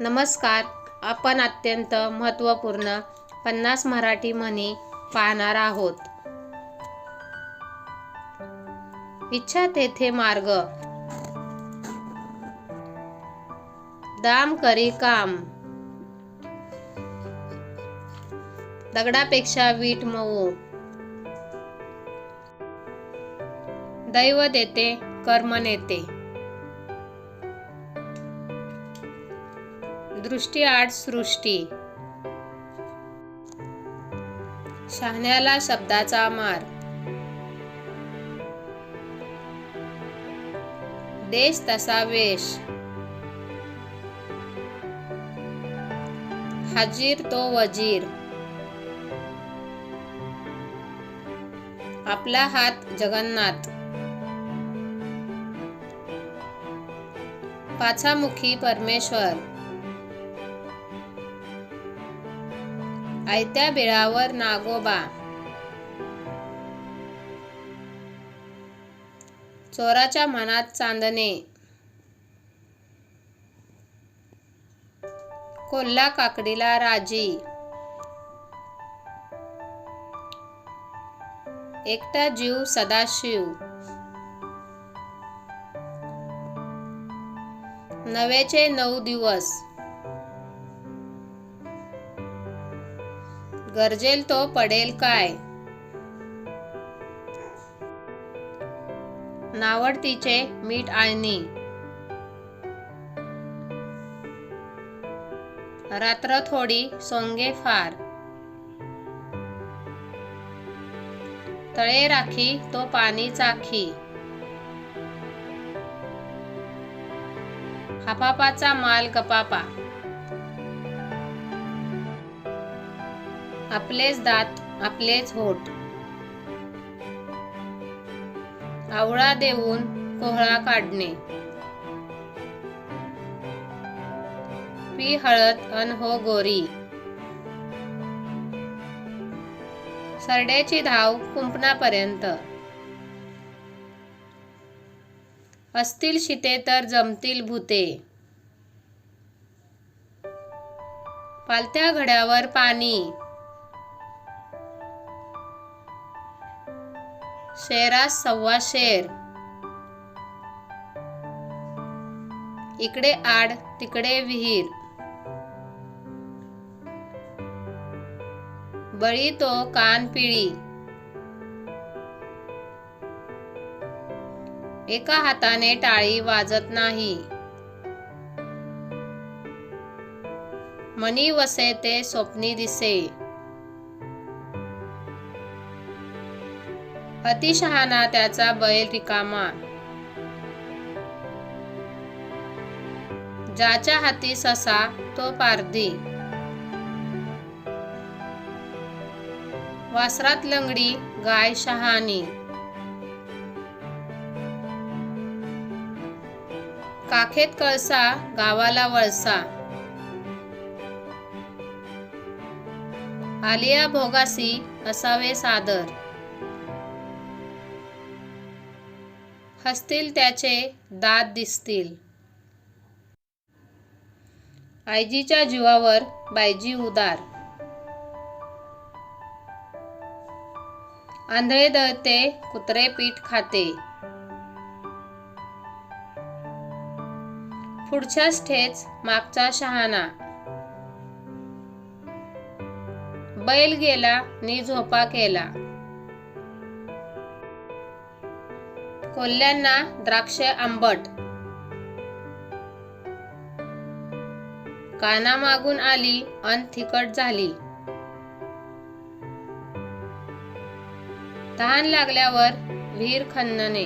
नमस्कार. आपण अत्यंत महत्त्वपूर्ण पन्नास मराठी म्हणी पाहणार आहोत. इच्छा तेथे मार्ग. दाम करी काम. दगडापेक्षा वीट मऊ. दैव देते कर्म नेते. दृष्टी आड सृष्टी. शहाण्याला शब्दाचा मार. देश तसा वेश. हजीर तो वजीर. आपला हात जगन्नाथ. पाचामुखी परमेश्वर. आयत्या बिळावर नागोबा. चोराच्या मनात चांदणे. कोल्हा काकडीला राजी. एकटा जीव सदाशिव. नव्याचे नऊ दिवस. गरजेल तो पडेल काय? नावडतीचे मीठ आळणी. रात्र थोडी सोंगे फार. तळे राखी तो पाणी चाखी. हापापाचा माल गपापा. आपलेच दात आपलेच होठ. आवळा देऊन कोहळा काढणे. पी हळद अन हो गोरी. सरड्याची धाव कुंपणापर्यंत. असतील शिते तर जमतील भूते. पालत्या घड्यावर पाणी. शेरास सव्वा शेर. इकडे आड तिकडे विहीर. बळी तो कान पिळी. एका हाताने टाळी वाजत नाही. मनी वसे ते स्वप्नी दिसे. अतिशहाणा त्याचा बैल रिकामा. ज्याच्या हाती ससा तो पारधी. वासरात लंगडी गाय शहाणी. काखेत कळसा गावाला वळसा. आलिया भोगासी असावे सादर. हसतील त्याचे दात दिसतील. आयजीच्या जीवावर बायजी उदार. आंधळे दळते कुत्रे पीठ खाते. पुढच्याच ठेच मागचा शहाणा. बैल गेला नि झोपा केला. कोल्ह्यांना द्राक्ष आंबट. काना मागून आली अन थिकट झाली. तहान लागल्यावर विहीर खन्नने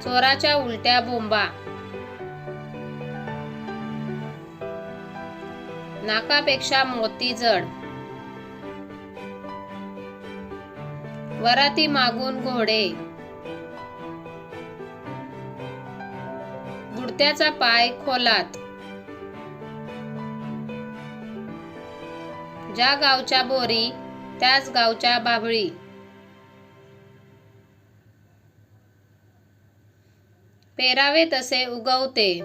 चोराच्या उलट्या बोंबा. नाकापेक्षा मोती जड. वराती मागून घोडे. बुडत्याचा पाय खोलात. ज्या गावच्या बोरी त्याच गावच्या बाभळी. पेरावे तसे उगवते.